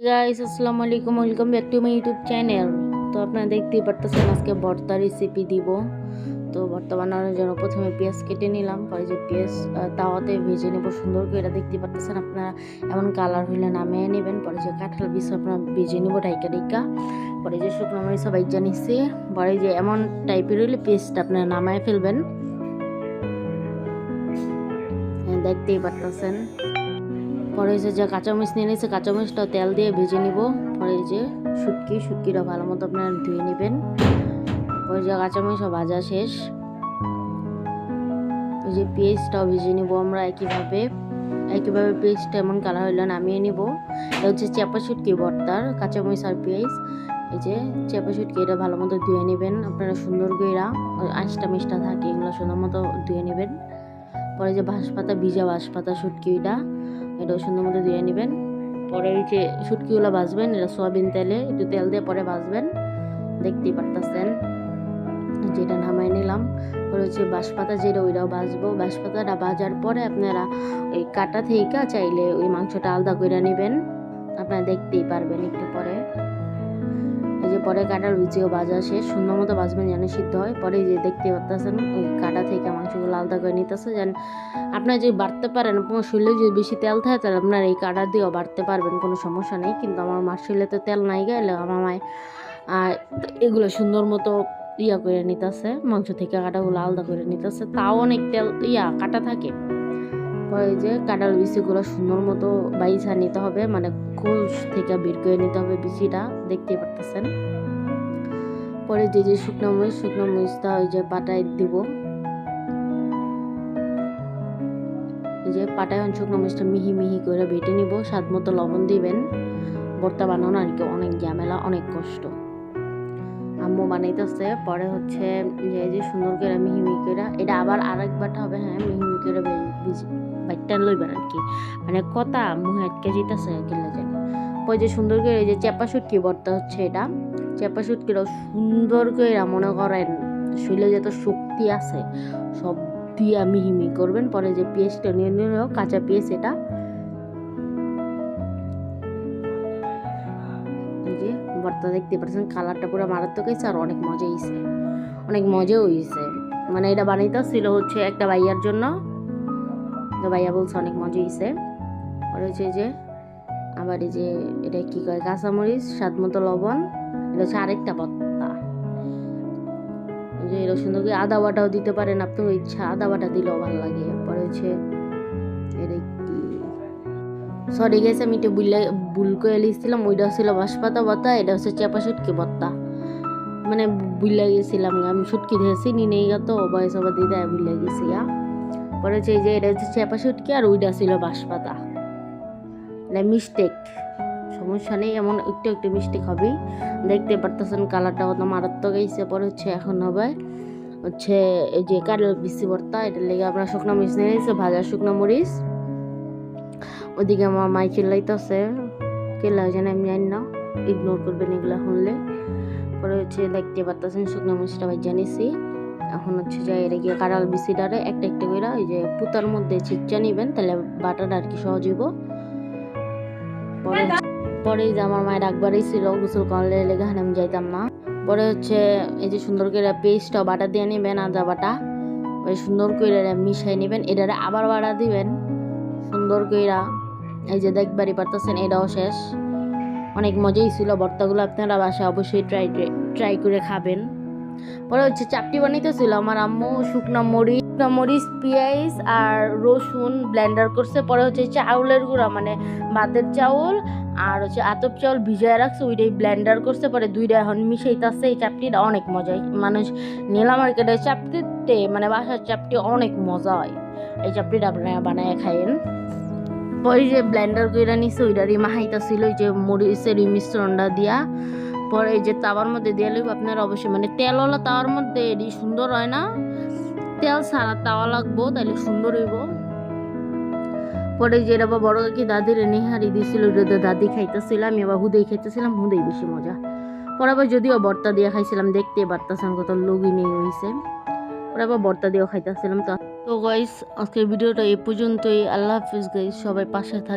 Guys আসসালামু আলাইকুম welcome back to my YouTube channel তো আপনারা দেখতেই পারতেছেন আজকে ভর্তা রেসিপি দিব। তো ভর্তা বানানোর জন্য প্রথমে পেঁয়াজ কেটে নিলাম পরে যে পেঁয়াজ তাওয়াতে ভেজে নেব সুন্দর করে। এটা দেখতে পারতেছেন আপনারা এমন কালার হইলে নামিয়ে নেবেন। পরে যে কাঁঠাল বিষ আপনারা ভেজে নেব ডাইকা ডাইকা। পরে যে শুকনো মরিচ সবাই জানিয়েছি পরে যে এমন টাইপের হইলে পেস্ট আপনারা নামায় ফেলবেন। হ্যাঁ, দেখতেই পারতেছেন। পরে এই যে কাঁচামরিচ নিয়ে নিয়েছে কাঁচামরিচটা তেল দিয়ে ভেজে নিব। পরে যে শুটকি, শুটকিটা ভালো মতো আপনারা ধুয়ে নেবেন। পরে যে কাঁচামরিচও ভাজা শেষ। ওই যে পেস্টটাও ভেজে নিব আমরা একইভাবে। একইভাবে পেস্টটা এমন কালার হইলে, নামিয়ে নিব। এটা হচ্ছে চেপা শুটকি ভর্তার, কাঁচামরিচ আর পেঁয়াজ। এই যে চেপা শুটকি, এটা ভালো মতো ধুয়ে নেবেন। আপনারা সুন্দর কইরা আঁশটা মিষ্টা থাকে, এগুলো সুন্দর মতো ধুয়ে নেবেন। পরে যে বাঁশপাতা, ভিজা বাঁশ পাতা শুটকিটা এটাও সুন্দর মতো দিয়ে নেবেন। পরে ওই যে শুটকিগুলো ভাজবেন, এটা সয়াবিন তেলে একটু তেল দিয়ে পরে ভাজবেন। দেখতেই পারতেছেন। যেটা নামাই নিলাম। পরে হচ্ছে বাঁশপাতা যেটা ওইটাও ভাজবো। বাঁশপাতাটা ভাজার পরে আপনারা ওই কাটা থেকে চাইলে ওই মাংসটা আলাদা করে নেবেন। আপনারা দেখতেই পারবেন একটু পরে। যে পরে কাটার লুচিও ভাজা শেষ, সুন্দর মতো ভাজবেন যেন সিদ্ধ হয়। পরে যে দেখতে পারতেছেন ওই কাটা থেকে মাংসগুলো আলাদা করে নিতেছে, যেন আপনারা যদি বাড়তে পারেন, আপনার শরীরে যদি বেশি তেল থাকে, তাহলে আপনার এই কাটা দিয়েও বাড়তে পারবেন, কোনো সমস্যা নেই। কিন্তু আমার মার শরীরে তো তেল নাই গেলে আমার মায় আর এগুলো সুন্দর মতো ইয়া করে নিতেছে, মাংস থেকে কাটাগুলো আলাদা করে নিতেছে। তাও অনেক তেল, ইয়া, কাটা থাকে। এই যে কাটার বিচিগুলো সুন্দর মতো বাইসা নিতে হবে মানে খোল থেকে বের করে নিতে হবে বিচিটা, দেখতে পারতেছেন? পরে যে যে শুকনো মরিচ, শুকনো মরিচটা ওই যে পাটায় দিব। যে পাটায় শুকনো মরিচটা মিহি মিহি করে বেটে নিব, স্বাদ মতো লবণ দিবেন। ভর্তা বানানো আর কি অনেক ঝামেলা, অনেক কষ্ট। আম্মু বানাইতেছে, পরে হচ্ছে যে যে সুন্দর করে মিহি মিহি করে, এটা আবার আরেক বাটা হবে হ্যাঁ মিহি মিহি করে বাইটটা লইবেন আর কি। মানে কথা মুহে আটকে যেতেছে কিলা জানি। পরে যে সুন্দর করে যে চেপা শুটকি ভর্তা হচ্ছে এটা। চেপা শুটকিটাও সুন্দর করে মনে করেন শরীরে যত শক্তি আছে, সব দিয়ে মিহি মিহি করবেন, পরে যে পেঁয়াজটা নিয়ে নিলেও কাঁচা পেঁয়াজ এটা। যে দেখতে পাচ্ছেন, কালারটা পুরো মারাত্মক হয়েছে আর অনেক মজা হয়েছে অনেক মজাও হয়েছে মানে এটা বানাইতে ছিল হচ্ছে একটা ভাইয়ার জন্য। তো ভাইয়া বলছে অনেক মজা হয়েছে পরে হচ্ছে যে, আবার এই যে, এটা কি কয়, কাঁচামরিচ, স্বাদ মতো লবণ, এটা হচ্ছে আরেকটা এই যে সুন্দর করে আদা বাটাও দিতে পারেন আপনার ইচ্ছা, আদা বাটা দিলেও ভালো লাগে। পরে হচ্ছে, এটা কি? সরি গেছে আমি একটু বুল করে লিখছিলাম, ওইটা ছিল বাঁশপাতা ভর্তা এটা হচ্ছে চেপা শুটকি ভর্তা মানে বুল্লা গেছিলাম আমি শুটকি দিয়েছি নি নেই তো বয়স আবার দিদা বুল্লা গেছি গা। পরে হচ্ছে এই যে এটা হচ্ছে চেপা শুটকি আর ওইটা ছিল বাঁশপাতা। এটা মিস্টেক সমস্যা নেই, এমন একটু একটু মিস্টেক হবেই। দেখতে পারতেছেন কালারটা কত মারাত্মক গেছে পরে হচ্ছে এখন হবে। হচ্ছে এই যে কারেল বিসি ভর্তা এটা লেগে আমরা শুকনো মরিচ নিয়ে নিয়েছি, ভাজা শুকনো মরিচ। ওদিকে আমার মাই চিল্লাইতেছে কেলা যেন আমি জানি না। ইগনোর করবেন এগুলো শুনলে। পরে হচ্ছে দেখতে পারতেছেন শুকনো মরিচটা ভাজা নিছি। এখন হচ্ছে যে এটা গিয়ে কারাল বিসিটারে একটা একটা করে ওই যে পুতার মধ্যে চিকচা নিবেন তাহলে বাটাটা আর কি সহজ হইব। পরে পরে যে আমার মায়ের একবারই ছিল গোসল করলে লেগে আমি যাইতাম না। পরে হচ্ছে এই যে সুন্দর করে পেস্টটা বাটা দিয়ে নেবেন আদা বাটা। ওই সুন্দর করে মিশাই নেবেন এটারে আবার বাটা দিবেন। সুন্দর কইরা এই যে দেখবারই পারতেছেন এটাও শেষ। অনেক মজাই ছিল ভর্তাগুলো আপনারা বাসায় অবশ্যই ট্রাই ট্রাই করে খাবেন। পরে হচ্ছে চাপটি বানাইতেছিল আমার আম্মু, শুকনো মরিচ শুকনো মরিচ, পেঁয়াজ আর রসুন ব্লেন্ডার করছে। পরে হচ্ছে চাউলের গুঁড়া মানে ভাতের চাউল আর হচ্ছে আতপ চাউল ভিজায় রাখছে, ওইটাই ব্লেন্ডার করছে। পরে দুইটা এখন মিশাইতেছে, এই চাপটিটা অনেক মজা। মানুষ নীলা মার্কেটের চাপটিতে মানে বাসার চাপটি অনেক মজা হয়। এই চাপটিটা আপনারা বানায় খাইন পরে যে ব্লেন্ডার করে নিছে, ওইটারই মাহাইতাছিল ওই যে মরিচের মিশ্রণটা দিয়া। পরে এই যে তাওয়ার মধ্যে দিয়ে লাগবে আপনার অবশ্যই মানে তেলওয়ালা তাওয়ার মধ্যে এটি সুন্দর হয় না? তেল ছাড়া তাওয়া লাগবো তাহলে সুন্দর হইব। পরে যে আবার বড় কাকি দাদির নিহারি ওটা দাদি খাইতেছিল, আমি আবার হুদেই খাইতেছিলাম, হুদেই বেশি মজা। পরে আবার যদিও বর্তা দিয়ে খাইছিলাম দেখতে পারতাম কত লগি নেই হয়েছে পরে আবার বর্তা দিয়েও খাইতেছিলাম। তো তো গাইস আজকের ভিডিওটা এ পর্যন্তই। আল্লাহ হাফিজ গাইস সবাই পাশে থাক